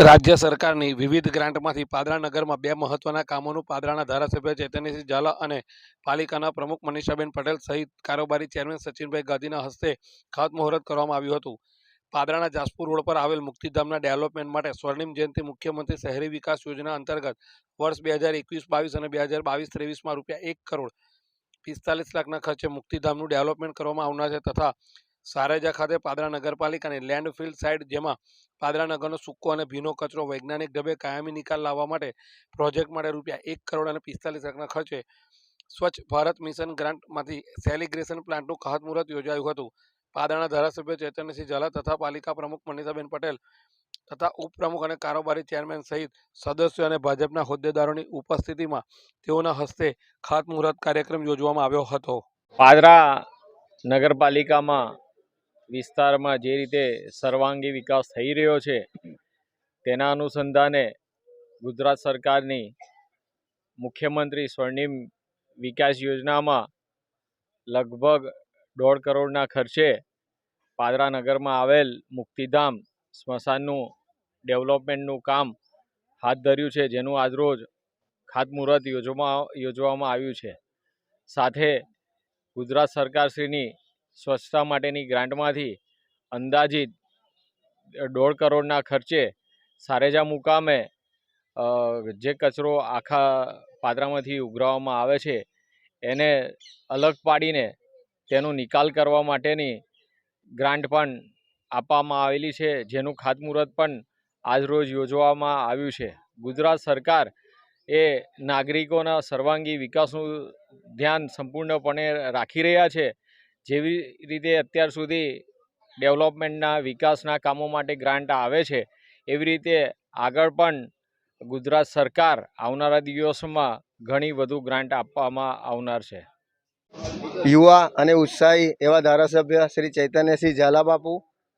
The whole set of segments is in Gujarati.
રાજ્ય સરકારની વિવિધ ગ્રાન્ટમાંથી પાદરા નગરમાં બે મહત્વના કામોનું પાદરાના ધારાસભ્ય ચેતનસિંહ ઝાલા અને પાલિકાના પ્રમુખ મનીષાબેન પટેલ સહિત કારોબારી ચેરમેન સચિનભાઈ ગાંધીના હસ્તે ખાતમુહૂર્ત કરવામાં આવ્યું હતું. પાદરાના જાસપુર રોડ પર આવેલ મુક્તિધામના ડેવલપમેન્ટ માટે સ્વર્ણિમ જયંતિ મુખ્યમંત્રી શહેરી વિકાસ યોજના અંતર્ગત વર્ષ બે હજાર એકવીસ બાવીસ અને બે હજાર બાવીસ ત્રેવીસમાં રૂપિયા એક કરોડ પિસ્તાલીસ લાખના ખર્ચે મુક્તિધામનું ડેવલપમેન્ટ કરવામાં આવનાર છે તથા સારેજા ખાતે પાદરા નગરપાલિકાની લેન્ડફિલ્ડ સાઇટ જેમાં પાદરા નગરનો સૂકો અને ભીનો કચરો વૈજ્ઞાનિક ઢબે કાયમી નિકાલ લાવવા માટે પ્રોજેક્ટ માટે રૂપિયા એક કરોડ અને પિસ્તાલીસ લાખના ખર્ચે સ્વચ્છ ભારત મિશન ગ્રાન્ટમાંથી સેલિગ્રેશન પ્લાન્ટનું ખાતમુહૂર્ત યોજાયું હતું. પાદરાના ધારાસભ્ય ચૈતન્યસિંહ ઝાલા તથા પાલિકા પ્રમુખ મનીષાબેન પટેલ તથા ઉપપ્રમુખ અને કારોબારી ચેરમેન સહિત સદસ્યો અને ભાજપના હોદ્દેદારોની ઉપસ્થિતિમાં તેઓના હસ્તે ખાતમુહૂર્ત કાર્યક્રમ યોજવામાં આવ્યો હતો. પાદરા નગરપાલિકામાં વિસ્તારમાં જે રીતે સર્વાંગી વિકાસ થઈ રહ્યો છે, તેના અનુસંધાને ગુજરાત સરકારની મુખ્યમંત્રી સ્વર્ણિમ વિકાસ યોજનામાં લગભગ દોઢ કરોડના ખર્ચે પાદરા નગરમાં આવેલ મુક્તિધામ સ્મશાનનું ડેવલપમેન્ટનું કામ હાથ ધર્યું છે, જેનું આજરોજ ખાતમુહૂર્ત યોજવામાં યોજવામાં આવ્યું છે. સાથે ગુજરાત સરકારશ્રીની સ્વચ્છતા માટેની ગ્રાન્ટમાંથી અંદાજિત દોઢ કરોડના ખર્ચે સારેજા મુકામે જે કચરો આખા પાદરામાંથી ઉઘરાવવામાં આવે છે, એને અલગ પાડીને તેનો નિકાલ કરવા માટેની ગ્રાન્ટ પણ આપવામાં આવેલી છે, જેનું ખાતમુહૂર્ત પણ આજરોજ યોજવામાં આવ્યું છે. ગુજરાત સરકાર એ નાગરિકોના સર્વાંગી વિકાસનું ધ્યાન સંપૂર્ણપણે રાખી રહ્યા છે. જેવી રીતે અત્યાર સુધી ડેવલપમેન્ટના, વિકાસના કામો માટે ગ્રાન્ટ આવે છે, એવી રીતે આગળ પણ ગુજરાત સરકાર આવનારા દિવસોમાં ઘણી વધુ ગ્રાન્ટ આપવામાં આવનાર છે. યુવા અને ઉત્સાહી એવા ધારાસભ્ય શ્રી ચૈતન્યસિંહ ઝાલાબાપુ,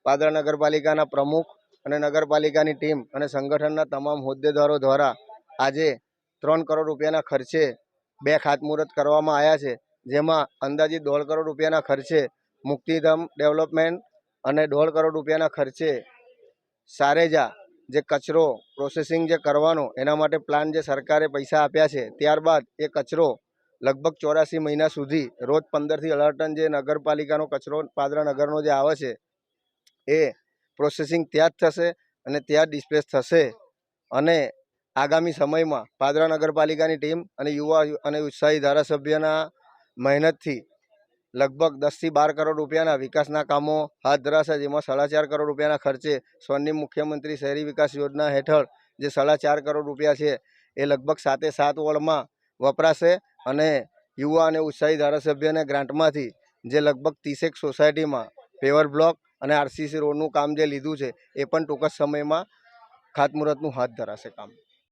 પાદરા નગરપાલિકાના પ્રમુખ અને નગરપાલિકાની ટીમ અને સંગઠનના તમામ હોદ્દેદારો દ્વારા આજે ત્રણ કરોડ રૂપિયાના ખર્ચે બે ખાતમુહૂર્ત કરવામાં આવ્યા છે. જેમાં અંદાજિત દોઢ કરોડ રૂપિયાના ખર્ચે મુક્તિધામ ડેવલપમેન્ટ અને દોઢ કરોડ રૂપિયાના ખર્ચે સારેજા જે કચરો પ્રોસેસિંગ જે કરવાનો એના માટે પ્લાન જે સરકારે પૈસા આપ્યા છે, ત્યારબાદ એ કચરો લગભગ ચોરાસી મહિના સુધી રોજ પંદરથી અઢાર ટન જે નગરપાલિકાનો કચરો પાદરા નગરનો જે આવે છે, એ પ્રોસેસિંગ ત્યાં જ થશે અને ત્યાં ડિસ્પેચ થશે. અને આગામી સમયમાં પાદરા નગરપાલિકાની ટીમ અને યુવા અને ઉત્સાહી ધારાસભ્યના મહેનતથી લગભગ દસથી બાર કરોડ રૂપિયાના વિકાસના કામો હાથ ધરાશે, જેમાં સાડા ચાર કરોડ રૂપિયાના ખર્ચે સ્વર્ણિમ મુખ્યમંત્રી શહેરી વિકાસ યોજના હેઠળ જે સાડા ચાર કરોડ રૂપિયા છે, એ લગભગ સાતે સાત વોર્ડમાં વપરાશે અને યુવા અને ઉત્સાહી ધારાસભ્યને ગ્રાન્ટમાંથી જે લગભગ ત્રીસેક સોસાયટીમાં પેવર બ્લોક અને આરસીસી રોડનું કામ જે લીધું છે, એ પણ ટૂંક જ સમયમાં ખાતમુહૂર્તનું હાથ ધરાશે કામ.